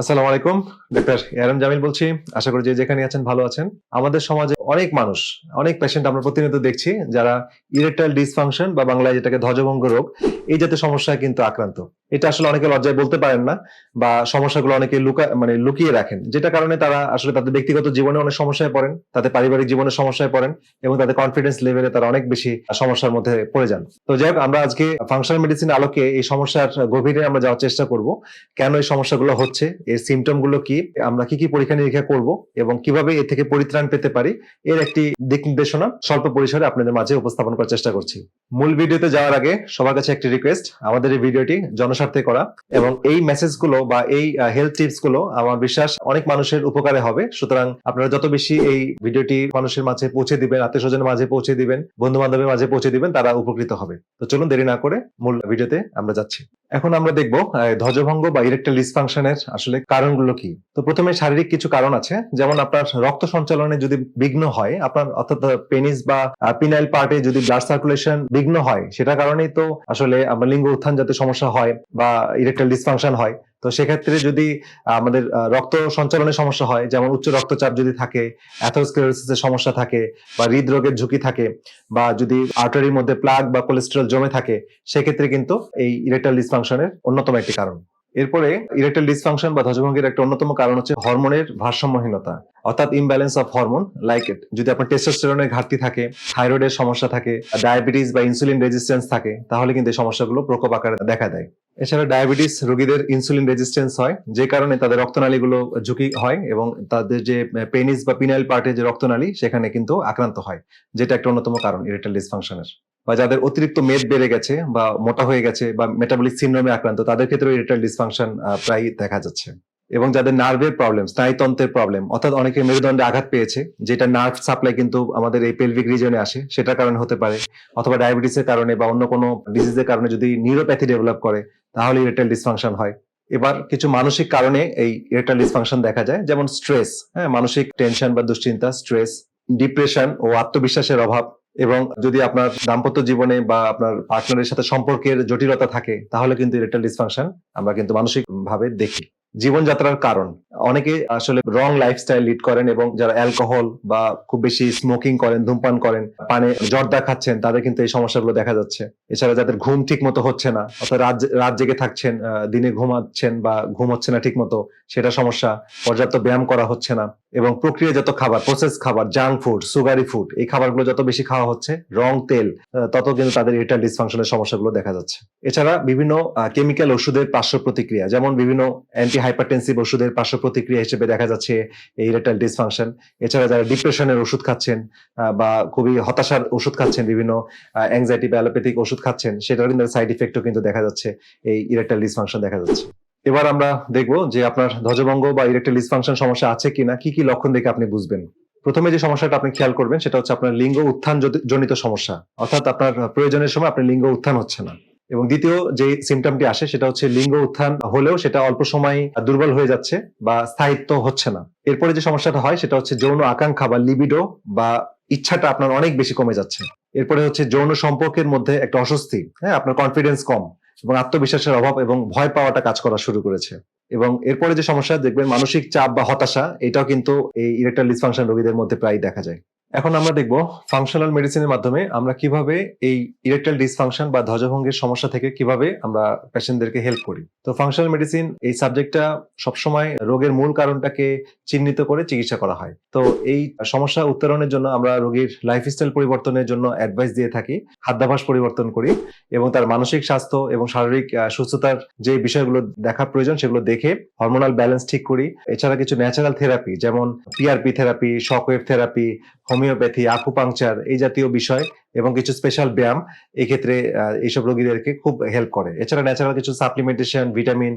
আসসালামু আলাইকুম ডক্টর এরম জামিল বলছি। আশা করি যে যেখানে আছেন ভালো আছেন। আমাদের সমাজে অনেক মানুষ, অনেক পেশেন্ট আমরা প্রতিনিয়ত দেখছি যারা ইরেকটাইল ডিসফাংশন বা বাংলায় যেটাকে ধ্বজভঙ্গ রোগ, এই জাতীয় সমস্যায় কিন্তু আক্রান্ত। এটা আসলে অনেকে লজ্জায় বলতে পারেন না বা সমস্যাগুলো অনেকে লুকা মানে লুকিয়ে রাখেন, যেটা কারণে তারা আসলে তাদের ব্যক্তিগত জীবনে অনেক সমস্যায় পড়েন, তাদের পারিবারিক জীবনে সমস্যায় পড়েন এবং তাদের কনফিডেন্স লেভেলে তারা অনেক বেশি সমস্যার মধ্যে পড়ে যান। তো যাই হোক, আমরা আজকে ফাংশনাল মেডিসিন আলোকে এই সমস্যার গভীরে আমরা যাওয়ার চেষ্টা করব, কেন এই সমস্যাগুলো হচ্ছে, এর সিমটমগুলো কি, আমরা কি কি পরীক্ষা নিরীক্ষা করব এবং কীভাবে এ থেকে পরিত্রাণ পেতে পারি এর একটি দিক নির্দেশনা স্বল্প পরিসরে আপনাদের মাঝে উপস্থাপন করার চেষ্টা করছি। মূল ভিডিওতে যাওয়ার আগে সবার কাছে একটি রিকোয়েস্ট আমাদের এই ভিডিওটি জনস্বার্থে করা এবং এই মেসেজগুলো বা এই হেলথ টিপসগুলো আমার বিশ্বাস অনেক মানুষের উপকারে হবে। সুতরাং আপনারা যত বেশি এই ভিডিওটি মানুষের মাঝে পৌঁছে দিবেন আত্মীয় স্বজনের মাঝে পৌঁছে দিবেন বন্ধু বান্ধবের মাঝে পৌঁছে দিবেন, তারা উপকৃত হবে। তো চলুন দেরি না করে মূল ভিডিওতে আমরা যাচ্ছি। এখন আমরা দেখব ধ্বজভঙ্গ বা ইরেকটাল ডিসফাংশনের আসলে কারণগুলো কি। তো প্রথমে শারীরিক কিছু কারণ আছে, যেমন আপনার রক্ত সঞ্চালনে যদি বিঘ্ন হয়, আপনার অর্থাৎ পেনিস বা পিনাইল পার্টে যদি ব্লাড সার্কুলেশন বিঘ্ন হয়, সেটার কারণেই তো আসলে আমার লিঙ্গ উত্থান যাতে সমস্যা হয় বা ইরেকটাল ডিসফাংশন হয়। তো সেক্ষেত্রে যদি আমাদের রক্ত সঞ্চালনের সমস্যা হয়, যেমন উচ্চ রক্তচাপ যদি থাকে অ্যাথোস্ক্লেরোসিসের সমস্যা থাকে, বা হৃদরোগের ঝুঁকি থাকে, বা যদি আর্টারির মধ্যে প্লাগ বা কোলেস্টেরল জমে থাকে, সেক্ষেত্রে কিন্তু এই ইরেকটাল ডিসফাংশনের অন্যতম একটি কারণ। এরপরে ইরেকটাল ডিসফাংশন বা ধ্বজভঙ্গের একটা অন্যতম কারণ হচ্ছে হরমোনের ভারসাম্যহীনতা, অর্থাৎ imbalance of hormone like it যদি আপনার টেস্টোস্টেরনের ঘাটতি থাকে থাইরয়েডের সমস্যা থাকে ডায়াবেটিস বা ইনসুলিন রেজিস্ট্যান্স থাকে, তাহলে কিন্তু এই সমস্যাগুলো প্রকোপ আকারে দেখা দেয়। এছাড়া ডায়াবেটিস রোগীদের ইনসুলিন রেজিস্ট্যান্স হয়, যে কারণে তাদের রক্তনালীগুলো ঝুঁকি হয় এবং তাদের যে পেনিস বা পিনাইল পার্টে যে রক্তনালী, সেখানে কিন্তু আক্রান্ত হয়, যেটা একটা অন্যতম কারণ ইরেটাল ডিসফাংশনের বা যাদের অতিরিক্ত মেদ বেড়ে গেছে বা মোটা হয়ে গেছে বা মেটাবলিক সিন্ড্রোমে আক্রান্ত, তাদের ক্ষেত্রে ইরেটাল ডিসফাংশন প্রায় দেখা যাচ্ছে। এবং যাদের নার্ভের প্রবলেম স্নায়ুতন্ত্রের প্রবলেম অর্থাৎ অনেকে মেরুদণ্ডে আঘাত পেয়েছে, যেটা নার্ভ সাপ্লাই কিন্তু আমাদের এই পেলভিক রিজনে আসে, সেটার কারণে হতে পারে, অথবা ডায়াবেটিসের কারণে বা অন্য কোনো ডিজিজের কারণে যদি নিউরোপ্যাথি ডেভেলপ করে, তাহলে ইরেকটাল ডিসফাংশন হয়। এবার কিছু মানসিক কারণে এই ইরেকটাল ডিসফাংশন দেখা যায়, যেমন স্ট্রেস হ্যাঁ মানসিক টেনশন বা দুশ্চিন্তা স্ট্রেস ডিপ্রেশন ও আত্মবিশ্বাসের অভাব, এবং যদি আপনার দাম্পত্য জীবনে বা আপনার পার্টনারের সাথে সম্পর্কের জটিলতা থাকে, তাহলে কিন্তু ইরেকটাল ডিসফাংশন আমরা কিন্তু মানসিক ভাবে দেখি। জীবনযাত্রার কারণ। অনেকে আসলে রং লাইফস্টাইল লিড করেন এবং যারা অ্যালকোহল বা খুব বেশি স্মোকিং করেন, ধূমপান করেন, পানে জর্দা খাচ্ছেন, তাদের কিন্তু এই সমস্যাগুলো দেখা যাচ্ছে। এছাড়া যাদের ঘুম ঠিক মতো হচ্ছে না, অর্থাৎ রাত জেগে থাকছেন দিনে ঘুমাচ্ছেন বা ঘুম হচ্ছে না ঠিক মতো সেটা সমস্যা। পর্যাপ্ত ব্যায়াম করা হচ্ছে না। এবং প্রক্রিয়াজাত খাবার প্রসেস খাবার জাঙ্ক ফুড সুগারি ফুড এই খাবারগুলো যত বেশি খাওয়া হচ্ছে, রং, তেল তত কিন্তু তাদের ইরেকটাল ডিসফাংশনের সমস্যাগুলো দেখা যাচ্ছে। এছাড়া বিভিন্ন কেমিক্যাল ওষুধের পার্শ্ব প্রতিক্রিয়া, যেমন বিভিন্ন অ্যান্টি হাইপারটেন্সিভ ওষুধের পার্শ্ব প্রতিক্রিয়া হিসেবে দেখা যাচ্ছে এই ইরেকটাল ডিসফাংশন এছাড়া যারা ডিপ্রেশনের ওষুধ খাচ্ছেন বা খুবই হতাশার ওষুধ খাচ্ছেন, বিভিন্ন অ্যাংজাইটি বা অ্যালোপ্যাথিক ওষুধ খাচ্ছেন, সেটার কিন্তু সাইড ইফেক্টও কিন্তু দেখা যাচ্ছে, এই ইরেকটাল ডিসফাংশন দেখা যাচ্ছে। এবার আমরা দেখব যে আপনার ধ্বজভঙ্গ বা ইরেকটাল ডিসফাংশন সমস্যা আছে কিনা, কি কি লক্ষণ দেখে আপনি বুঝবেন। প্রথমে যে সমস্যাটা আপনি খেয়াল করবেন, সেটা হচ্ছে আপনার লিঙ্গ উত্থান জনিত সমস্যা। অর্থাৎ আপনার প্রয়োজনের সময় আপনার লিঙ্গ উত্থান হচ্ছে না। এবং দ্বিতীয় যে সিমটমটি আসে, সেটা হচ্ছে লিঙ্গ উত্থান হলেও সেটা অল্প সময় দুর্বল হয়ে যাচ্ছে বা স্থায়িত্ব হচ্ছে না। এরপরে যে সমস্যাটা হয়, সেটা হচ্ছে যৌন আকাঙ্ক্ষা বা লিবিডো বা ইচ্ছাটা আপনার অনেক বেশি কমে যাচ্ছে। এরপরে হচ্ছে যৌন সম্পর্কের মধ্যে একটা অস্বস্তি। হ্যাঁ আপনার কনফিডেন্স কম। এবং আত্মবিশ্বাসের অভাব এবং ভয় পাওয়াটা কাজ করা শুরু করেছে। এবং এরপরে যে সমস্যা, দেখবেন মানসিক চাপ বা হতাশা, এটাও কিন্তু এই ইরেকটাইল ডিসফাংশন রোগীদের মধ্যে প্রায় দেখা যায়। এখন আমরা দেখব ফাংশনাল মেডিসিনের মাধ্যমে আমরা কীভাবে এই ইরেকটাল ডিসফাংশন বা ধ্বজভঙ্গের সমস্যা থেকে কীভাবে আমরা পেশেন্টদেরকে হেল্প করি। তো ফাংশনাল মেডিসিন এই সাবজেক্টটা সবসময় রোগের মূল কারণটাকে চিহ্নিত করে চিকিৎসা করা হয়। তো এই সমস্যা উত্তরণের জন্য আমরা রোগীর লাইফস্টাইল পরিবর্তনের জন্য অ্যাডভাইস দিয়ে থাকি খাদ্যাভাস পরিবর্তন করি এবং তার মানসিক স্বাস্থ্য এবং শারীরিক সুস্থতার যে বিষয়গুলো দেখা প্রয়োজন সেগুলো দেখে হরমোনাল ব্যালেন্স ঠিক করি। এছাড়া কিছু ন্যাচারাল থেরাপি যেমন PRP therapy shockwave therapy homeopathy acupuncture এই জাতীয় বিষয় এবং কিছু স্পেশাল ব্যায়াম এক্ষেত্রে এইসব রোগীদেরকে খুব হেল্প করে। এছাড়া ন্যাচারাল কিছু সাপ্লিমেন্টেশন ভিটামিন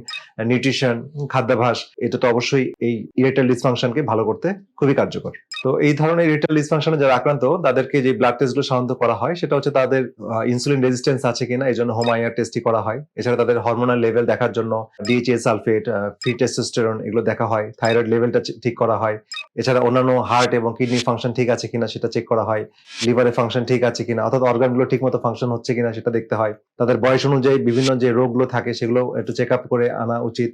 নিউট্রিশন খাদ্যাভাস এটা তো অবশ্যই এই ইরেটাল ডিসফাংশনকে ভালো করতে খুবই কার্যকর। তো এই ধরনের ইরেকটাইল ডিসফাংশনে যারা আক্রান্ত, তাদেরকে যে ব্লাড টেস্টগুলো সাধারণত করা হয়, সেটা হচ্ছে তাদের ইনসুলিন রেজিস্ট্যান্স আছে কিনা এই জন্য হোমাইয়ার টেস্টই করা হয়। এছাড়া তাদের হরমোনাল লেভেল দেখার জন্য ডিএইচএ সালফেট ফ্রি টেস্টোস্টেরন এগুলো দেখা হয়। থাইরয়েড লেভেলটা ঠিক করা হয়। এছাড়া অন্যান্য হার্ট এবং কিডনি ফাংশন ঠিক আছে কিনা, সেটা চেক করা হয়। লিভারের ফাংশন ঠিক আছে কিনা, অর্থাৎ অর্গানগুলো ঠিক মতো ফাংশন হচ্ছে কিনা, সেটা দেখতে হয়। তাদের বয়স অনুযায়ী বিভিন্ন যে রোগগুলো থাকে, সেগুলো একটু চেক আপ করে আনা উচিত।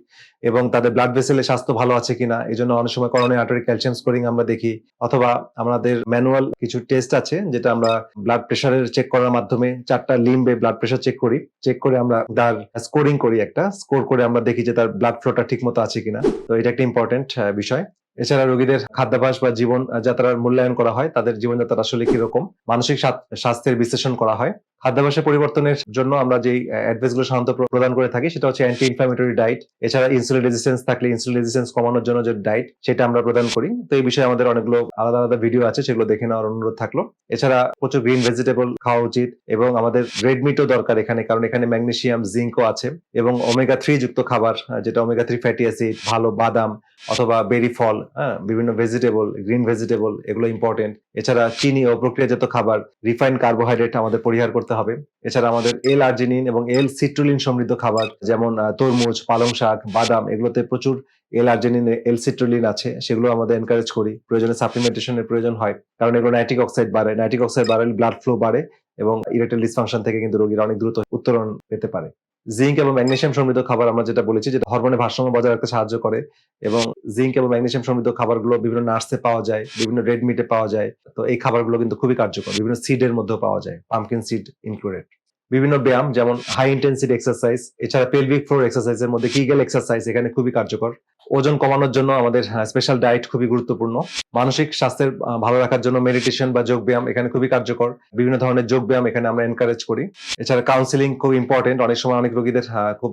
এবং তাদের ব্লাড ভেসেলের স্বাস্থ্য ভালো আছে কিনা এই জন্য অনেক সময় করোনারি আর্টারি ক্যালসিয়াম স্কোরিং আমরা দেখি। অথবা আমাদের ম্যানুয়াল কিছু টেস্ট আছে যেটা আমরা ব্লাড প্রেশারের চেক করার মাধ্যমে চারটা লিম্বে ব্লাড প্রেশার চেক করি। চেক করে আমরা তার স্কোরিং করি একটা স্কোর করে আমরা দেখি যে তার ব্লাড ফ্লোটা ঠিক মতো আছে কিনা। তো এটা একটা ইম্পর্টেন্ট বিষয়। এছাড়া রোগীদের খাদ্যাভ্যাস বা জীবন যাত্রার মূল্যায়ন করা হয়, তাদের জীবনযাত্রা আসলে কীরকম? মানসিক স্বাস্থ্যের বিশ্লেষণ করা হয়। খাদ্যাভ্যাসের পরিবর্তনের জন্য আমরা যেই অ্যাডভাইসগুলো সাধারণত প্রদান করে থাকি, সেটা হচ্ছে অ্যান্টি ইনফ্লামেটরি ডায়েট এছাড়া ইনসুলিন রেজিস্ট্যান্স থাকলে ইনসুলিন রেজিস্ট্যান্স কমানোর জন্য যে ডায়েট সেটা আমরা প্রদান করি। তো এই বিষয়ে আমাদের অনেকগুলো আলাদা আলাদা ভিডিও আছে, সেগুলো দেখে নেওয়ার অনুরোধ থাকল। এছাড়া প্রচুর গ্রিন ভেজিটেবল খাওয়া উচিত এবং আমাদের রেড মিটও দরকার এখানে, কারণ এখানে ম্যাগনেসিয়াম জিঙ্কও আছে এবং ওমেগা থ্রি যুক্ত খাবার যেটা ওমেগা থ্রি ফ্যাটি অ্যাসিড ভালো বাদাম অথবা বেরি ফল হ্যাঁ বিভিন্ন ভেজিটেবল গ্রিন ভেজিটেবল এগুলো ইম্পর্টেন্ট এছাড়া চিনি ও প্রক্রিয়াজাত খাবার রিফাইন্ড কার্বোহাইড্রেট আমাদের পরিহার করতে হবে। এছাড়া আমাদের এল আর্জিনিন এবং এল সিট্রুলিন সমৃদ্ধ খাবার যেমন তরমুজ, পালং শাক, বাদাম, এগুলোতে প্রচুর এল আর্জেনিন এল সিট্রুলিন আছে। সেগুলো আমাদের এনকারেজ করি। প্রয়োজনে সাপ্লিমেন্টেশনের প্রয়োজন হয়। কারণ এগুলো নাইট্রিক অক্সাইড বাড়ে। নাইট্রিক অক্সাইড বাড়ালে ব্লাড ফ্লো বাড়ে এবং ইরেটেল ডিসফাংশন থেকে কিন্তু রোগীরা অনেক দ্রুত উত্তরণ পেতে পারে। জিঙ্ক এবং ম্যাগনেশিয়াম সমৃদ্ধ খাবার আমরা যেটা বলেছি, যেটা হরমোনের ভারসাম্য বজায় রাখতে সাহায্য করে এবং জিঙ্ক এবং ম্যাগনেশিয়াম সমৃদ্ধ খাবারগুলো বিভিন্ন নার্সে পাওয়া যায়, বিভিন্ন রেড মিটে পাওয়া যায়। তো এই খাবারগুলো কিন্তু খুবই কার্যকর, বিভিন্ন সিডের মধ্যেও পাওয়া যায় পাম্পকিন সিড ইনক্লুডেড। বিভিন্ন ব্যায়াম যেমন হাই ইন্টেন্সিটি এক্সারসাইজ এছাড়া পেলভিক ফ্লোর এক্সারসাইজের মধ্যে কিগেল এক্সারসাইজ এখানে খুবই কার্যকর। ওজন কমানোর জন্য আমাদের স্পেশাল ডায়েট খুবই গুরুত্বপূর্ণ। মানসিক স্বাস্থ্যের ভালো রাখার জন্য মেডিটেশন বা যোগ ব্যায়াম এখানে খুবই কার্যকর। বিভিন্ন ধরনের যোগ ব্যায়াম এখানে আমরা এনকারেজ করি। এছাড়া কাউন্সিলিং খুব ইম্পর্টেন্ট অনেক সময় অনেক রোগীদের আহ, খুব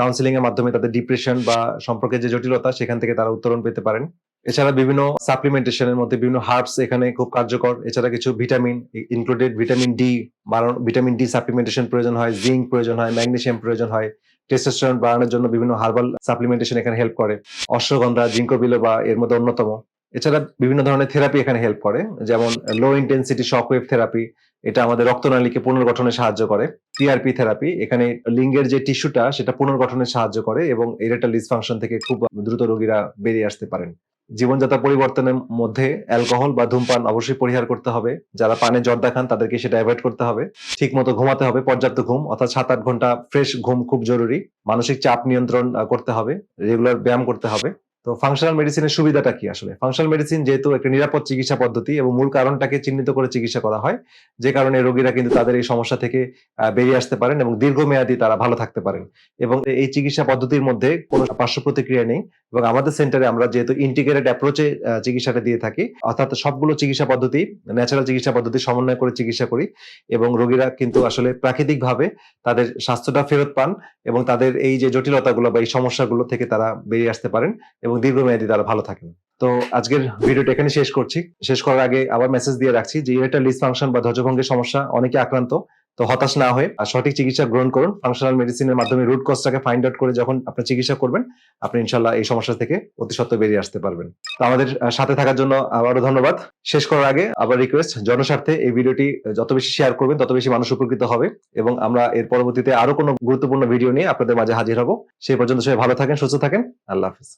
কাউন্সিলিং এর মাধ্যমে তাদের ডিপ্রেশন বা সম্পর্কে যে জটিলতা সেখান থেকে তারা উত্তরণ পেতে পারেন। এছাড়া বিভিন্ন সাপ্লিমেন্টেশনের মধ্যে বিভিন্ন হার্বস এখানে খুব কার্যকর। এছাড়া কিছু ভিটামিন ইনক্লুডেড ভিটামিন ডি বাড়ানো ভিটামিন ডি সাপ্লিমেন্টেশন প্রয়োজন হয় জিঙ্ক প্রয়োজন হয় ম্যাগনেসিয়াম প্রয়োজন হয়। টেস্টোস্টেরন বাড়ানোর জন্য বিভিন্ন হার্বাল সাপ্লিমেন্টেশন এখানে হেল্প করে। অশ্বগন্ধা জিঙ্কোবিলো বা এর মধ্যে অন্যতম। এছাড়া বিভিন্ন ধরনের থেরাপি এখানে হেল্প করে, যেমন লো ইন্টেন্সিটি শকওয়েভ থেরাপি এটা আমাদের রক্তনালীকে পুনর্গঠনে সাহায্য করে। টিআরপি থেরাপি এখানে লিঙ্গের যে টিস্যুটা সেটা পুনর্গঠনে সাহায্য করে এবং ইরেটাল ডিসফাংশন থেকে খুব দ্রুত রোগীরা বেরিয়ে আসতে পারেন। জীবনযাত্রা পরিবর্তনের মধ্যে অ্যালকোহল বা ধূমপান অবশ্যই পরিহার করতে হবে। যারা পানে জর্দা দেখান তাদেরকে সেটা অ্যাভয়েড করতে হবে। ঠিক মতো ঘুমাতে হবে, পর্যাপ্ত ঘুম, অর্থাৎ সাত আট ঘণ্টা ফ্রেশ ঘুম খুব জরুরি। মানসিক চাপ নিয়ন্ত্রণ করতে হবে। রেগুলার ব্যায়াম করতে হবে। তো ফাংশনাল মেডিসিনের সুবিধাটা কি আসলে? ফাংশনাল মেডিসিন যেহেতু একটা নিরাপদ চিকিৎসা পদ্ধতি এবং মূল কারণটাকে চিহ্নিত করে চিকিৎসা করা হয়, যে কারণে রোগীরা কিন্তু তাদের এই সমস্যা থেকে বেরিয়ে আসতে পারেন এবং দীর্ঘমেয়াদী তারা ভালো থাকতে পারেন। এবং এই চিকিৎসা পদ্ধতির মধ্যে কোনো পার্শ্ব প্রতিক্রিয়া নেই এবং আমাদের সেন্টারে আমরা যেহেতু ইন্টিগ্রেটেড অ্যাপ্রোচে চিকিৎসাটা দিয়ে থাকি, অর্থাৎ সবগুলো চিকিৎসা পদ্ধতি ন্যাচারাল চিকিৎসা পদ্ধতি সমন্বয় করে চিকিৎসা করি এবং রোগীরা কিন্তু আসলে প্রাকৃতিকভাবে তাদের স্বাস্থ্যটা ফেরত পান এবং তাদের এই যে জটিলতাগুলো বা এই সমস্যাগুলো থেকে তারা বেরিয়ে আসতে পারেন এবং দীর্ঘমেয়াদী তারা ভালো থাকেন। তো আজকের ভিডিওটা এখানে শেষ করছি। শেষ করার আগে আবার মেসেজ দিয়ে রাখছি যে ইরেটাল ডিসফাংশন বা ধ্বজভঙ্গের সমস্যা অনেকে আক্রান্ত, তো হতাশ না হয়ে আর সঠিক চিকিৎসা গ্রহণ করুন। ফাংশনাল মেডিসিনের মাধ্যমে রুট কজটাকে ফাইন্ড আউট করে যখন আপনি চিকিৎসা করবেন, আপনি ইনশাল্লাহ এই সমস্যা থেকে অতি সত্ত্বর বেরিয়ে আসতে পারবেন। তো আমাদের সাথে থাকার জন্য আবারও ধন্যবাদ। শেষ করার আগে আবার রিকোয়েস্ট জনস্বার্থে এই ভিডিওটি যত বেশি শেয়ার করবেন, তত বেশি মানুষ উপকৃত হবে এবং আমরা এর পরবর্তীতে আরও কোনো গুরুত্বপূর্ণ ভিডিও নিয়ে আপনাদের মাঝে হাজির হব। সেই পর্যন্ত সবাই ভালো থাকেন, সুস্থ থাকেন। আল্লাহ হাফিজ।